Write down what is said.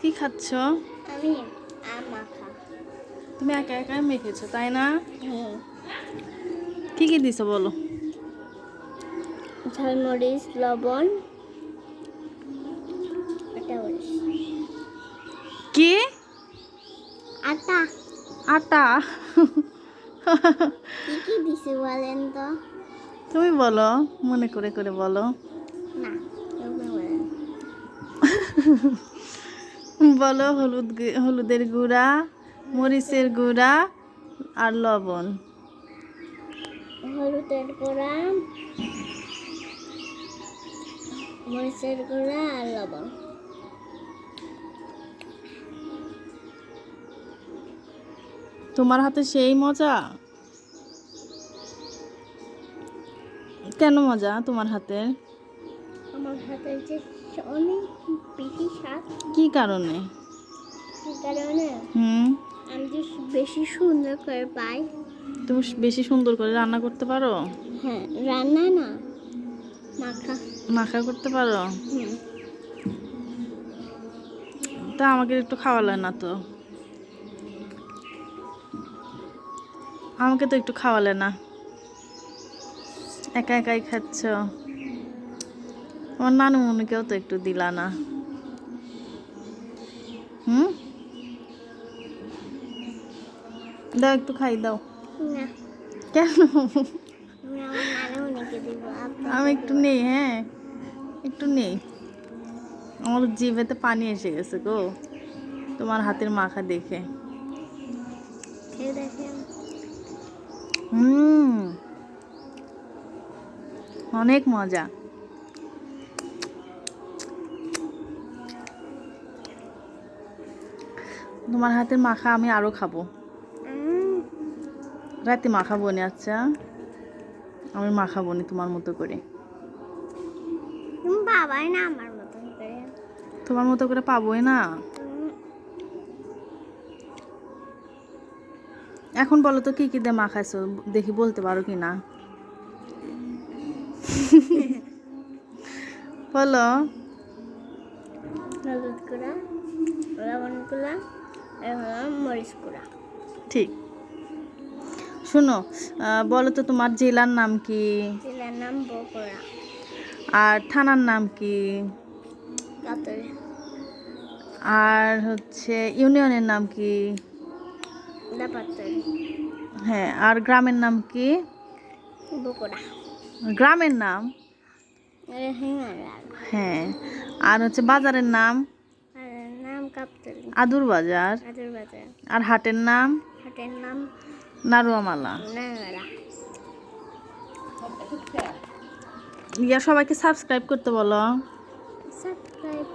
কি খাচ্ছ? আমি তুমি একা একা মেখেছো তাই না? হুম কি কি দিছো বলো? ঝালমরিচ লবণ কি? আটা আটা কি কি দিছে বলেন তো? তুমি বলো মনে করে করে বলো। না বলো হলুদ হলুদের গুঁড়া মরিচের গুঁড়া আর লবণ। হলুদের গুঁড়া মরিচের গুঁড়া আর লবণ। তোমার হাতে সেই মজা? কেন মজা তোমার হাতে আমার হাতে যে অনেক বেশি স্বাদ। কি কারণে কারণে? হুম। আমি যে বেশি সুন্দর করে পাই। তুমি বেশি সুন্দর করে রান্না করতে পারো? হ্যাঁ রান্না না মাখা। মাখা করতে পারো? তা আমাকে একটু খাওয়ালে না তো। আমাকে তো একটু খাওয়ালে না। একা একাই খাচ্ছ। আমার নানু মনুকেও তো একটু দিলা না। হুম? দাও একটু খাই দাও। কেন? আমি একটু নেই হ্যাঁ? একটু নেই। আমার জিভেতে পানি এসে গেছে গো। তোমার হাতের মাখা দেখে। হুম। অনেক মজা। তোমার হাতের মাখা আমি আরও খাব। রাতে মাখাবো নি আচ্ছা। আমি মাখাবো নি তোমার মতো করে। বাবাই না আমার মতন করে। তোমার মতো করে পাবোই না? এখন বলো তো কি কি দিয়ে মাখাইছো? দেখি বলতে পারো কি না? বলো। হলুদ গুঁড়া লবণ গুঁড়া মরিচ গুঁড়া। ঠিক। শোনো বলো তো তোমার জেলার নাম কি? জেলার নাম আর থানার নাম কি? আর হচ্ছে ইউনিয়নের নাম কি? হ্যাঁ আর গ্রামের নাম কি? বকুড়া গ্রামের নাম? হ্যাঁ আর হচ্ছে বাজারের নাম? কাপ্তলি। আদুর বাজার। আদুর বাজার। আর হাটের নাম? হাটের নাম? নারুয়ামালা। ইয়া সবাইকে সাবস্ক্রাইব করতে বলো। সাবস্ক্রাইব